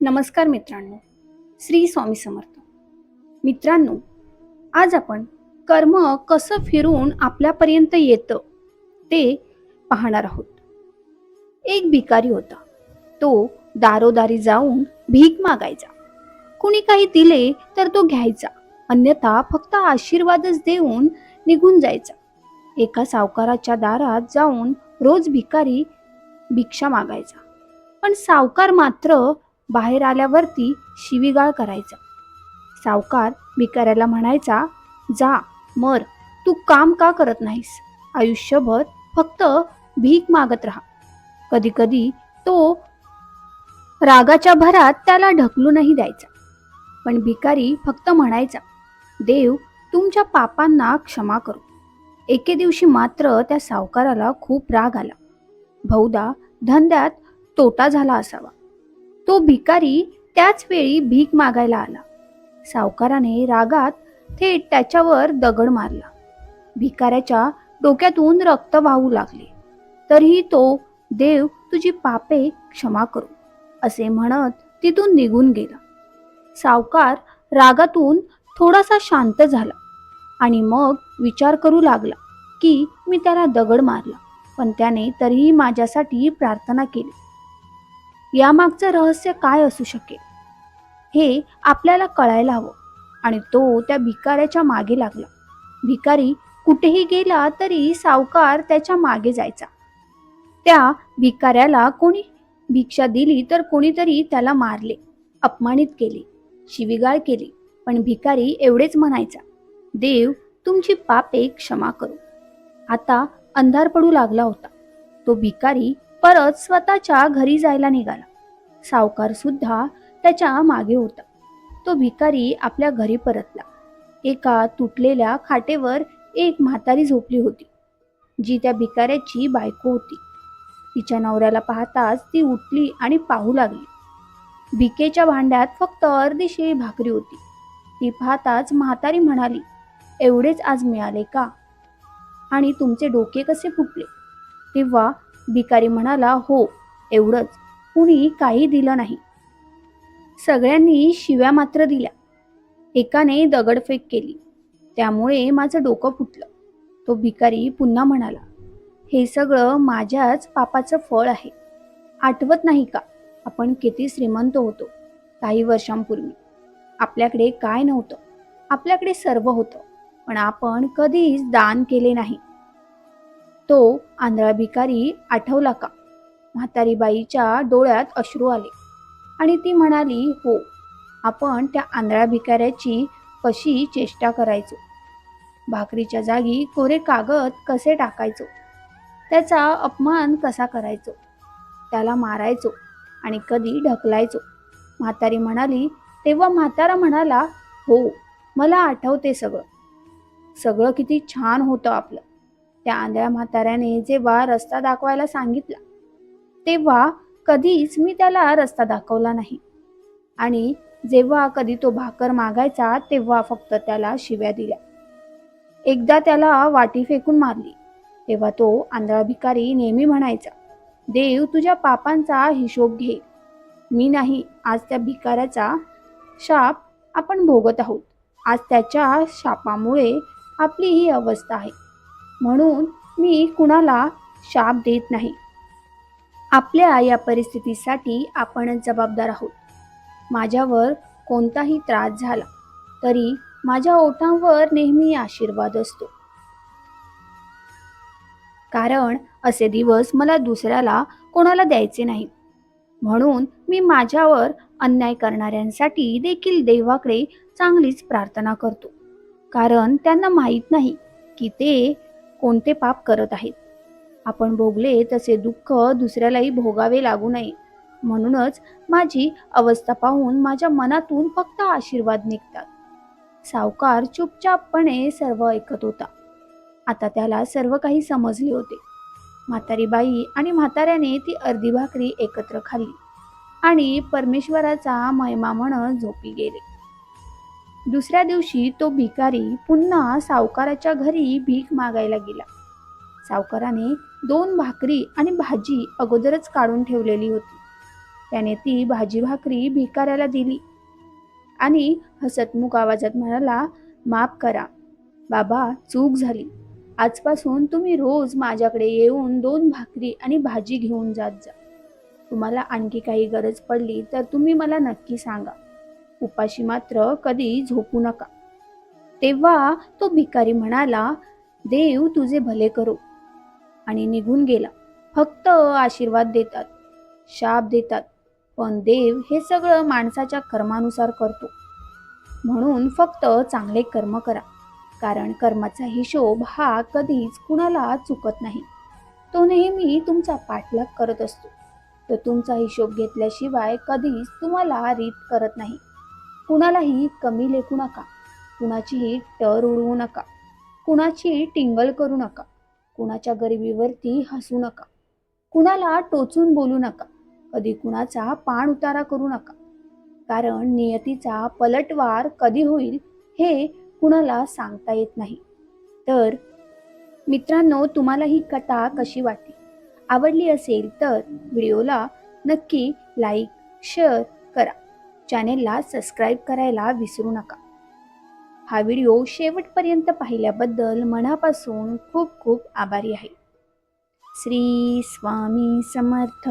नमस्कार मित्रांनो श्री स्वामी समर्थ. मित्रांनो आज आपण कर्म कसं फिरून आपल्यापर्यंत येतं ते पाहणार आहोत. एक भिकारी होता. तो दारोदारी जाऊन भीक मागायचा. कुणी काही दिले तर तो घ्यायचा. अन्यथा फक्त आशीर्वादच देऊन निघून जायचा. एका सावकाराच्या दारात जाऊन रोज भिकारी भिक्षा मागायचा. पण सावकार मात्र बाहेर आल्यावरती शिवीगाळ करायचा. सावकार भिकाऱ्याला म्हणायचा जा मर. तू काम का करत नाहीस? आयुष्यभर फक्त भीक मागत राहा. कधी कधी तो रागाच्या भरात त्याला ढकलूनही द्यायचा. पण भिकारी फक्त म्हणायचा देव तुमच्या पापांना क्षमा करू. एके दिवशी मात्र त्या सावकाराला खूप राग आला. बहुधा धंद्यात तोटा झाला असावा. तो भिकारी त्याच वेळी भीक मागायला आला. सावकाराने रागात थेट त्याच्यावर दगड मारला. भिकाऱ्याच्या डोक्यातून रक्त वाहू लागले. तरीही तो देव तुझी पापे क्षमा करू असे म्हणत तिथून निघून गेला. सावकार रागातून थोडासा शांत झाला आणि मग विचार करू लागला की मी त्याला दगड मारला पण त्याने तरीही माझ्यासाठी प्रार्थना केली. यामागचं रहस्य काय असू शकेल? हे आपल्याला कळायला हवं. आणि तो त्या भिकाऱ्याच्या मागे लागला. भिकारी कुठेही गेला तरी सावकार त्याच्यामागे जायचा. त्या भिकाऱ्याला कोणी भिक्षा दिली तर कोणीतरी त्याला मारले अपमानित केले शिवीगाळ केली. पण भिकारी एवढेच म्हणायचा देव तुमची पापे क्षमा करू. आता अंधार पडू लागला होता. तो भिकारी परत स्वतःच्या घरी जायला निघाला. सावकार सुद्धा त्याच्यामागे होता. तो भिकारी आपल्या घरी परतला. एका तुटलेल्या खाटेवर एक म्हातारी झोपली होती जी त्या भिकाऱ्याची बायको होती. तिच्या नवऱ्याला पाहताच ती उठली आणि पाहू लागली. भिकेच्या भांड्यात फक्त अर्धीशी भाकरी होती. ती पाहताच म्हातारी म्हणाली एवढेच आज मिळाले का? आणि तुमचे डोके कसे फुटले? तेव्हा भिकारी म्हणाला हो एवढंच. कुणी काही दिलं नाही. सगळ्यांनी शिव्या मात्र दिल्या. एकाने दगडफेक केली. त्यामुळे माझं डोकं फुटलं. तो भिकारी पुन्हा म्हणाला हे सगळं माझ्याच पापाचं फळ आहे. आठवत नाही का? आपण किती श्रीमंत होतो काही वर्षांपूर्वी. आपल्याकडे काय नव्हतं. आपल्याकडे सर्व होतं. पण आपण कधीच दान केले नाही. तो आंधळा भिकारी आठवला का? म्हातारी बाईच्या डोळ्यात अश्रू आले. आणि ती म्हणाली हो आपण त्या आंधळा भिकाऱ्याची कशी चेष्टा करायचो? भाकरीच्या जागी कोरे कागद कसे टाकायचो? त्याचा अपमान कसा करायचो? त्याला मारायचो आणि कधी ढकलायचो? म्हातारी म्हणाली तेव्हा म्हातारा म्हणाला हो मला आठवते सगळं. सगळं किती छान होतं आपलं. त्या आंधळ्या म्हाताऱ्याने जेव्हा रस्ता दाखवायला सांगितला तेव्हा कधीच मी त्याला रस्ता दाखवला नाही. आणि जेव्हा कधी तो भाकर मागायचा तेव्हा फक्त त्याला शिव्या दिल्या. एकदा त्याला वाटी फेकून मारली तेव्हा तो आंधळा भिकारी नेहमी म्हणायचा देव तुझ्या पापांचा हिशोब घे. मी नाही आज त्या भिकाऱ्याचा शाप आपण भोगत आहोत. आज त्याच्या शापामुळे आपली ही अवस्था आहे. म्हणून मी कुणाला शाप देत नाही. आपल्या या परिस्थितीसाठी आपणच जबाबदार आहोत. माझ्यावर कोणताही त्रास झाला तरी माझ्या ओठांवर नेहमी आशीर्वाद असतो. कारण असे दिवस मला दुसऱ्याला कोणाला द्यायचे नाही. म्हणून मी माझ्यावर अन्याय करणाऱ्यांसाठी देखील देवाकडे चांगलीच प्रार्थना करतो. कारण त्यांना माहीत नाही की ते कोणते पाप करत आहेत? आपण भोगले तसे दुःख दुसऱ्यालाही भोगावे लागू नये. म्हणूनच माझी अवस्था पाहून माझ्या मनातून फक्त आशीर्वाद निघतात. सावकार चुपचापपणे सर्व ऐकत होता. आता त्याला सर्व काही समजले होते. म्हातारी बाई आणि म्हाताऱ्याने ती अर्धी भाकरी एकत्र खाल्ली आणि परमेश्वराचा महिमा म्हणत झोपी गेले. दुसऱ्या दिवशी तो भिकारी पुन्हा सावकाराच्या घरी भीक मागायला गेला. सावकाराने दोन भाकरी आणि भाजी अगोदरच काढून ठेवलेली होती. त्याने ती भाजी भाकरी भिकाऱ्याला दिली आणि हसतमुख आवाजात म्हणाला माफ करा बाबा चूक झाली. आजपासून तुम्ही रोज माझ्याकडे येऊन दोन भाकरी आणि भाजी घेऊन जात जा. तुम्हाला आणखी काही गरज पडली तर तुम्ही मला नक्की सांगा. उपाशी मात्र कधी झोपू नका. तेव्हा तो भिकारी म्हणाला देव तुझे भले करो. आणि निघून गेला. फक्त आशीर्वाद देतात शाप देतात पण देव हे सगळं माणसाच्या कर्मानुसार करतो. म्हणून फक्त चांगले कर्म करा कारण कर्माचा हिशोब हा कधीच कुणाला चुकत नाही. तो नेहमी तुमचा पाठलाग करत असतो. तो तुमचा हिशोब घेतल्याशिवाय कधीच तुम्हाला रीत करत नाही. कुणालाही कमी लेखू नका. कुणाचीही टर उडवू नका. कुणाची टिंगल करू नका. कुणाच्या गरिबीवरती हसू नका. कुणाला टोचून बोलू नका. कधी कुणाचा पाण उतारा करू नका. कारण नियतीचा पलटवार कधी होईल हे कुणाला सांगता येत नाही. तर मित्रांनो तुम्हाला ही कथा कशी वाटली? आवडली असेल तर व्हिडिओला नक्की लाईक शेअर करा. चॅनेलला सबस्क्राईब करायला विसरू नका. हा व्हिडिओ शेवटपर्यंत पाहिल्याबद्दल मनापासून खूप खूप आभारी आहे. श्री स्वामी समर्थ.